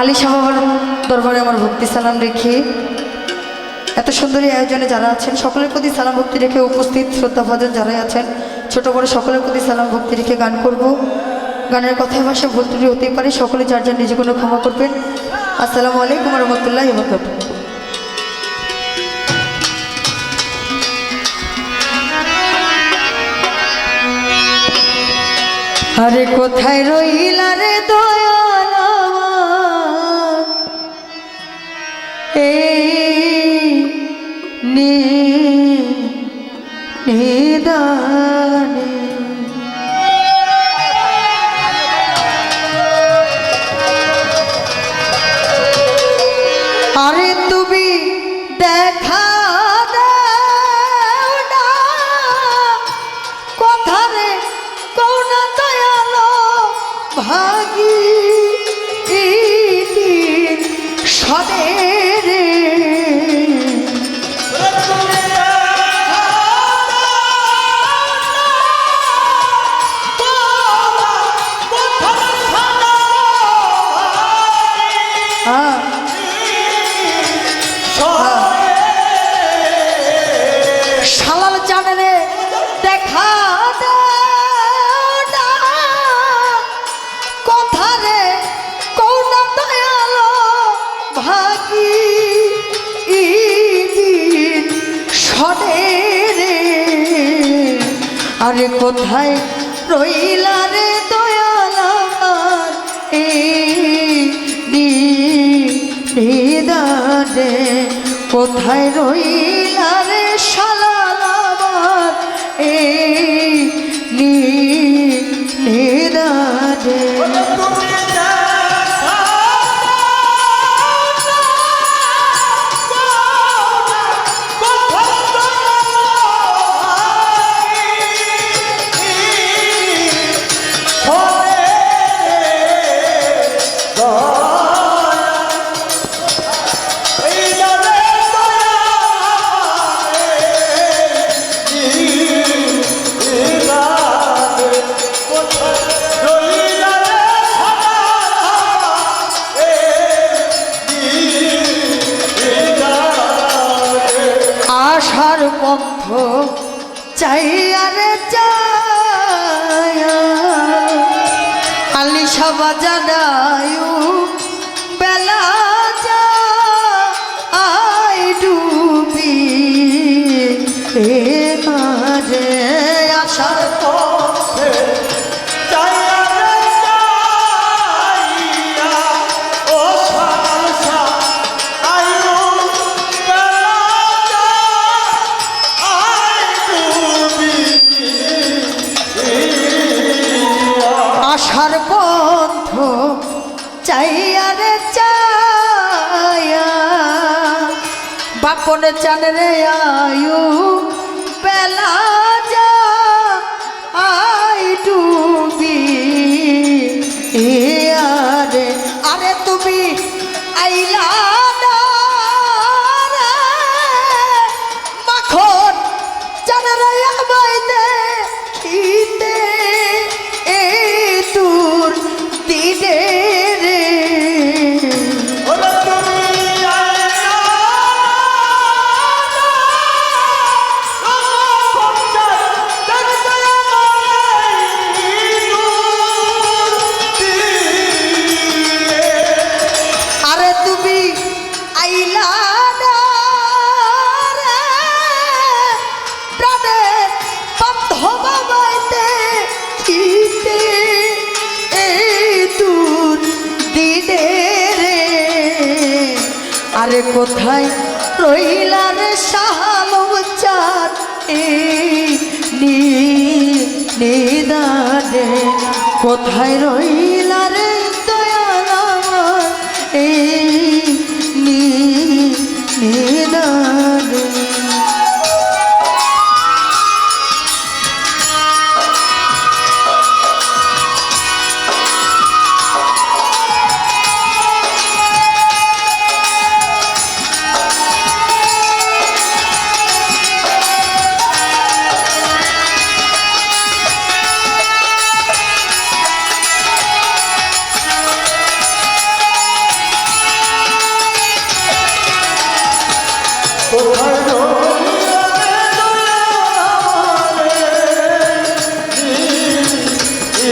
আলী সাহাবার দরবারে আমার ভক্তি সালাম রেখে এত সুন্দর আয়োজনে যারা আছেন, সকলের প্রতি সালাম ভক্তি রেখে উপস্থিত শ্রদ্ধা ভজন যারাই আছেন, ছোট বড় সকলের প্রতি সালাম ভক্তি রেখে গান করব। গানের কথায় ভাষা ভুল ত্রুটি হতেই পারে, সকলে যার যার নিজে কোনো ক্ষমা করবেন। আসসালামু আলাইকুম রহমতুল্লাহ বরকাত আরে কোথায় রইলা রে দয়াল? এই নিদানে শালাল জানে দেখা কথা রে কোন দয়ালো ভাগি সদে রে। কোথায় রইলা কোথায় রইলা আশার চাইয়ারে চায় আলি সবা চাইয়া রে চায়া বাপন চান রে আয়ু বেলা কোথায় রইলা রে শাহালম চার এই নিদানে কোথায় রইলা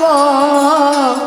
পর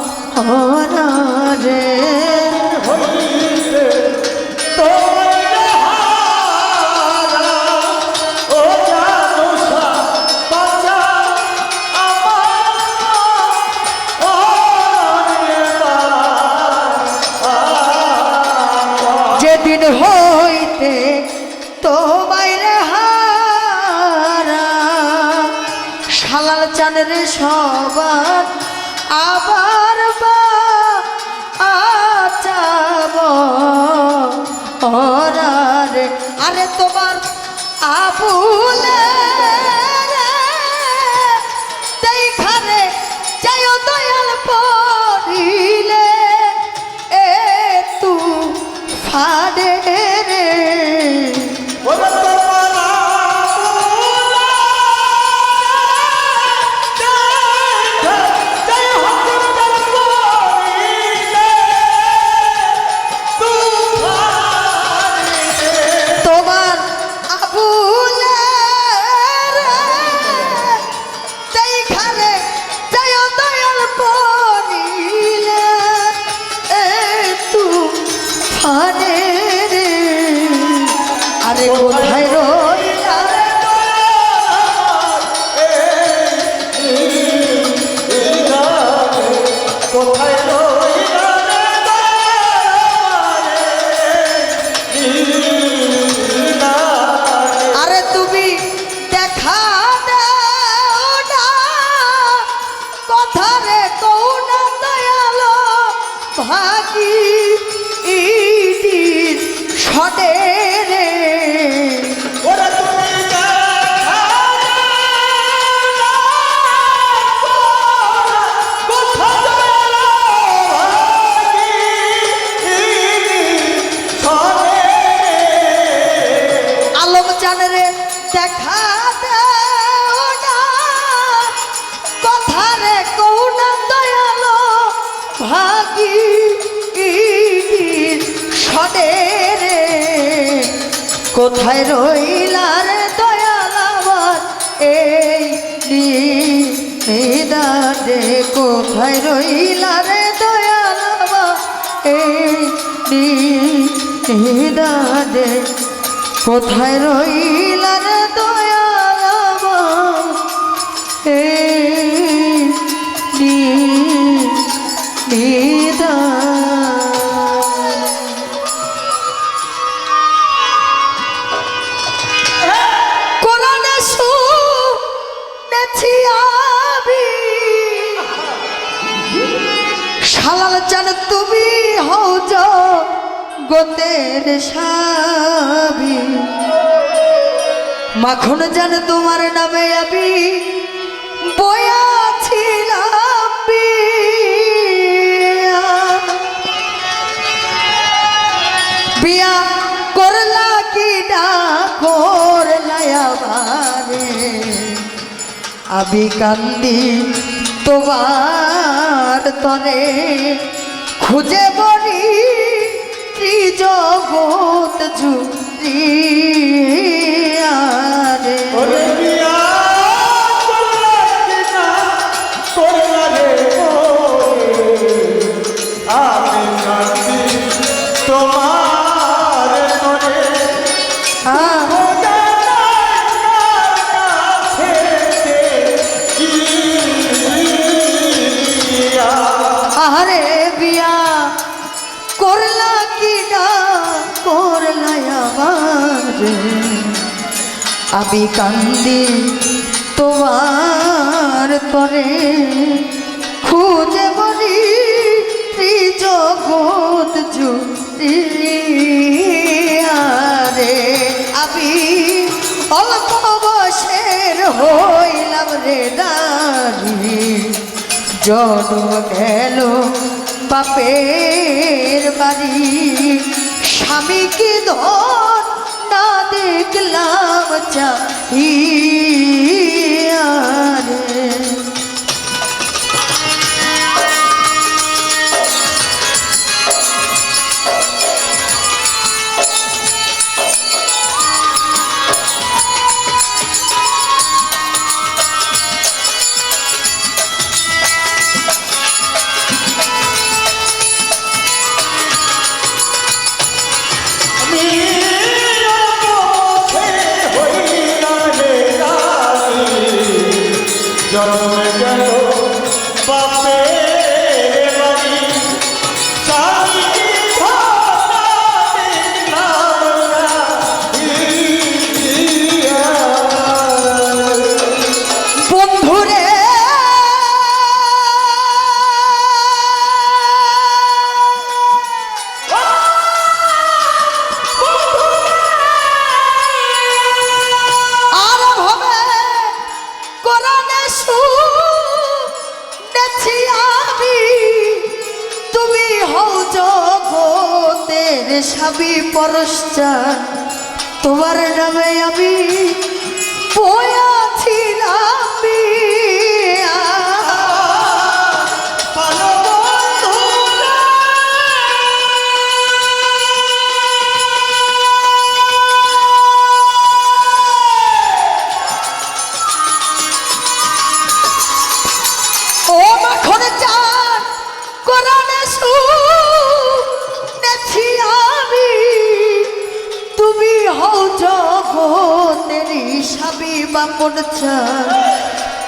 কোথায় রইলার দয়াল আমার? এই নিদানে কোথায় রইলার দয়াল আমার? এই নিদানে কোথায় রইলার আবি কান্দি তোমার তরে খুঁজে বলি ত্রিজগৎ জুড়িয়ারে? ওরে আহারে বিয়া করলা কি না করলা আমারে আমি কান্দি তোমার তরে খুঁজে বলি ত্রিজগৎ জুড়িয়ারে আমি অল্প বসের হইলাম রে দাঁড়ি জন্ম গেল বাপের বাড়ি। স্বামীকে ধর না দেখলাম চাহিয়ারে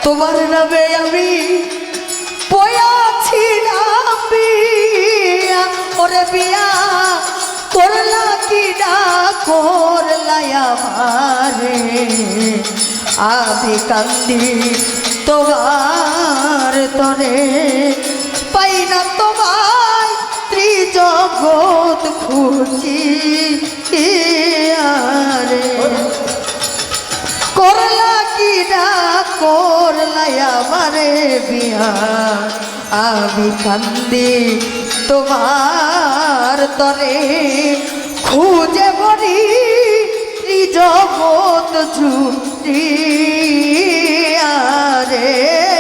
তোমার নামে আমি বয়াছিলাম বিয়া। ওরে বিয়া করলা কি না করলা আমারে। আমি কান্দি তোমার তরে, পাই না তোমায় ত্রিজগৎ খুঁজি। আরে? করলা কি না করলা আমারে বিয়া। আমি কান্দি তোমার তরে খুঁজে বলি বোধ ঝুটি আরে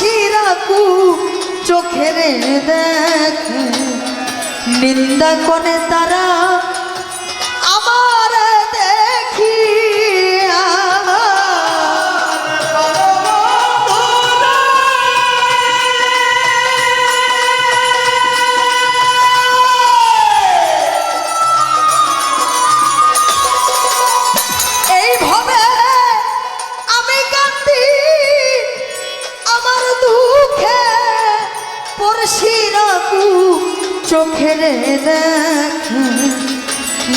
পড়শিরাকু চোখের দেখ। নিন্দা করে তারা দুঃখে পড়শিরাকু চোখের দেখে।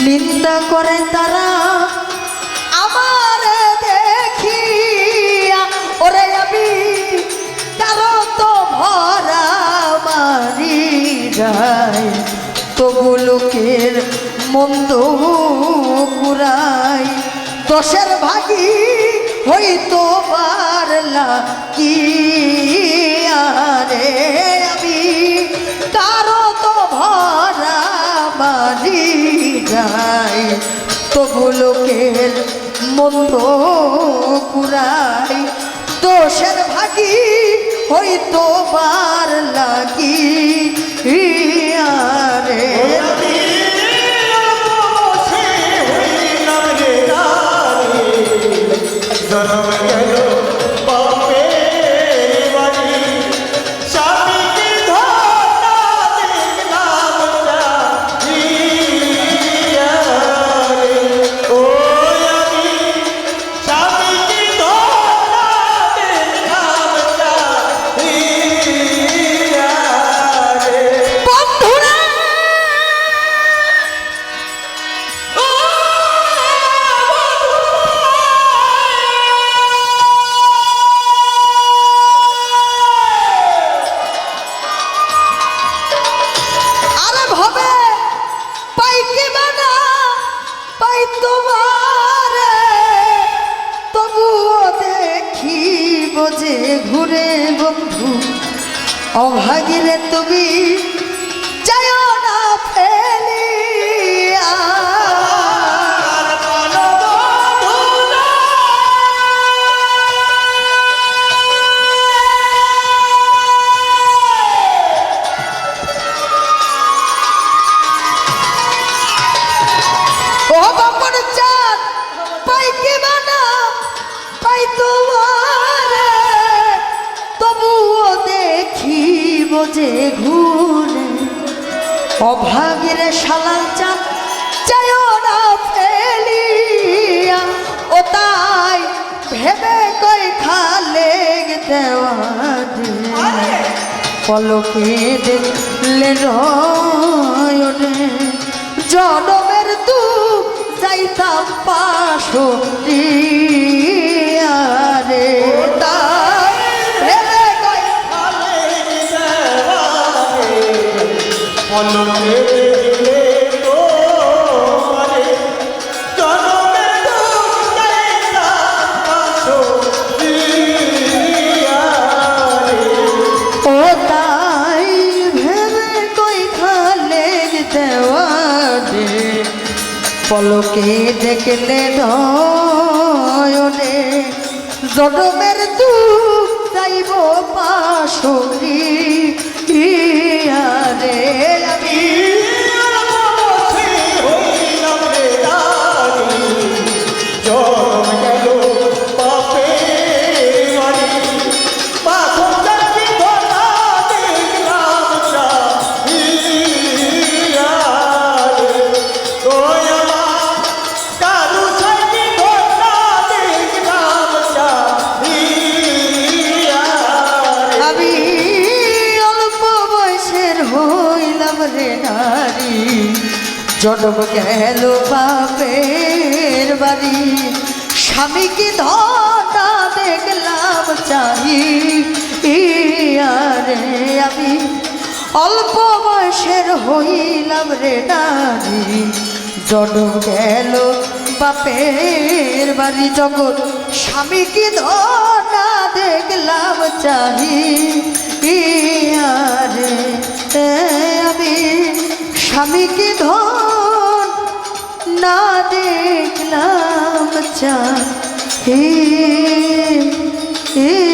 নিন্দা করে তারা আমার দেখি ওরে আমি কারও তো ভরা মারি যায় তবু লোকের মন্দ কুড়াই। দশের ভাগি হইতো পারলা কি আরে আমি। কারও তো ভরা মারি যাই তবু লোকের মন্দ কুড়াই দোষের ভাগি হইতো বার লাগি আরে। অভাগের শালাল চাঁদ চায় না ফেলিয়া ও তাই ভেবে কই খালে দেওয়া পলকে জনমের তু যাইতাম পাশে আরে তাই পলকে দেখলে নয়নে জনমের দুঃখ যাইব পাশরি জন্ম গেল বাপের বাড়ি। স্বামীকে ধরা দেখলাম চাহি। আরে আমি অল্প বয়সের হইলাম রে নারী। জন্ম গেল বাপের বাড়ি। জগৎ স্বামীকে ধরা দেখলাম চাহি। আরে আমি স্বামীকে ধন না দেখলাম চা হে হে